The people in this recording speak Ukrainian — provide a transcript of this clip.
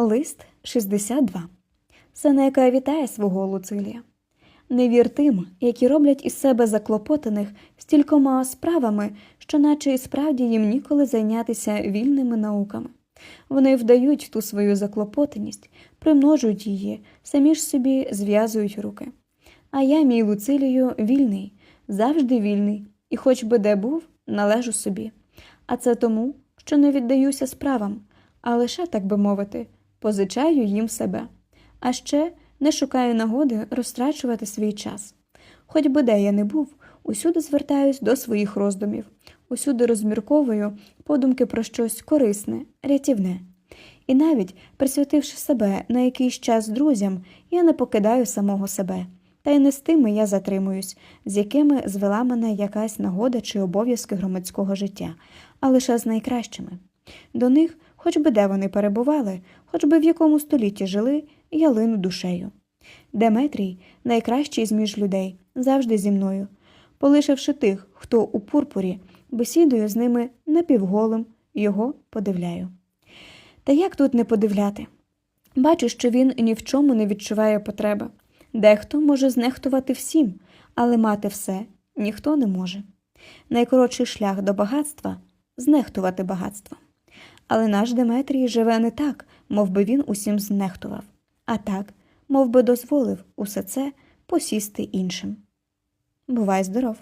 Лист 62. Сенека вітає свого Луцилія. Не вір тим, які роблять із себе заклопотаних стількома справами, що наче і справді їм ніколи зайнятися вільними науками. Вони вдають ту свою заклопотаність, примножують її, самі ж собі зв'язують руки. А я, мій Луцилію, вільний, завжди вільний, і хоч би де був, належу собі. А це тому, що не віддаюся справам, а лише, так би мовити, позичаю їм себе. А ще не шукаю нагоди розтрачувати свій час. Хоч би де я не був, усюди звертаюсь до своїх роздумів, усюди розмірковую подумки про щось корисне, рятівне. І навіть присвятивши себе на якийсь час друзям, я не покидаю самого себе. Та й не з тими я затримуюсь, з якими звела мене якась нагода чи обов'язки громадського життя, а лише з найкращими. До них, хоч би де вони перебували, хоч би в якому столітті жили, я лину душею. Деметрій, найкращий з між людей, завжди зі мною, полишивши тих, хто у пурпурі, бесідую з ними напівголим, його подивляю. Та як тут не подивляти? Бачу, що він ні в чому не відчуває потреби. Дехто може знехтувати всім, але мати все ніхто не може. Найкоротший шлях до багатства знехтувати багатство. Але наш Деметрій живе не так, мов би він усім знехтував, а так, мов би дозволив усе це посісти іншим. Бувай здоров!